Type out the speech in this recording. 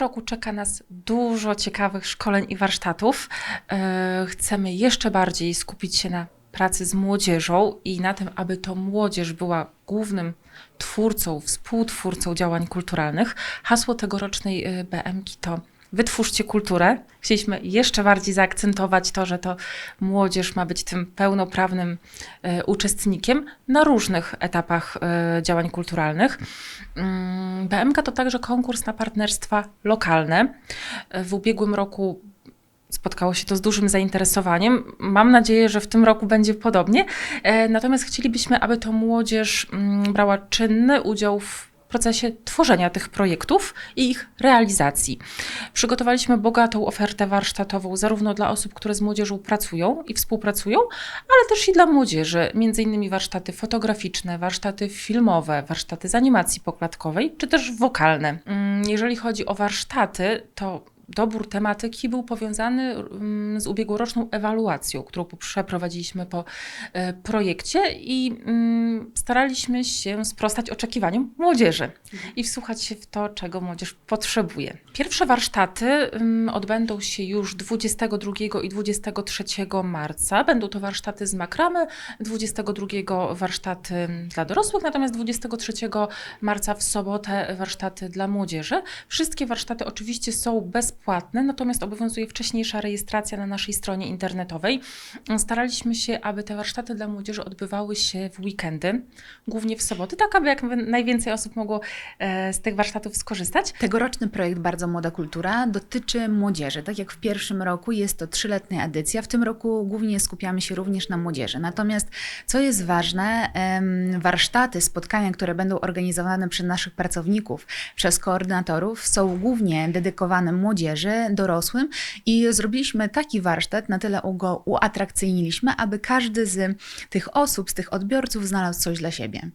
roku czeka nas dużo ciekawych szkoleń i warsztatów. E, Chcemy jeszcze bardziej skupić się na pracy z młodzieżą i na tym, aby to młodzież była głównym twórcą, współtwórcą działań kulturalnych. Hasło tegorocznej e, BMK to Wytwórzcie kulturę. Chcieliśmy jeszcze bardziej zaakcentować to, że to młodzież ma być tym pełnoprawnym e, uczestnikiem na różnych etapach e, działań kulturalnych. Mm, BMK to także konkurs na partnerstwa lokalne. W ubiegłym roku spotkało się to z dużym zainteresowaniem. Mam nadzieję, że w tym roku będzie podobnie. E, Natomiast chcielibyśmy, aby to młodzież mm, brała czynny udział w procesie tworzenia tych projektów i ich realizacji. Przygotowaliśmy bogatą ofertę warsztatową zarówno dla osób, które z młodzieżą pracują i współpracują, ale też i dla młodzieży, między innymi warsztaty fotograficzne, warsztaty filmowe, warsztaty z animacji poklatkowej, czy też wokalne. Mm, Jeżeli chodzi o warsztaty, to dobór tematyki był powiązany mm, z ubiegłoroczną ewaluacją, którą przeprowadziliśmy po e, projekcie i mm, staraliśmy się sprostać oczekiwaniom młodzieży i wsłuchać się w to, czego młodzież potrzebuje. Pierwsze warsztaty mm, odbędą się już 22 i 23 marca. Będą to warsztaty z makramy, 22 warsztaty dla dorosłych, natomiast 23 marca w sobotę warsztaty dla młodzieży. Wszystkie warsztaty oczywiście są bezpłatne, natomiast obowiązuje wcześniejsza rejestracja na naszej stronie internetowej. Staraliśmy się, aby te warsztaty dla młodzieży odbywały się w weekendy, głównie w soboty, tak aby jak najwięcej osób mogło e, z tych warsztatów skorzystać. Tegoroczny projekt Bardzo Młoda Kultura dotyczy młodzieży. Tak jak w pierwszym roku jest to trzyletnia edycja, w tym roku głównie skupiamy się również na młodzieży. Natomiast co jest ważne, warsztaty, spotkania, które będą organizowane przez naszych pracowników, przez koordynatorów, są głównie dedykowane młodzieży, dorosłym i zrobiliśmy taki warsztat, na tyle go uatrakcyjniliśmy, aby każdy z tych osób, z tych odbiorców znalazł coś dla siebie.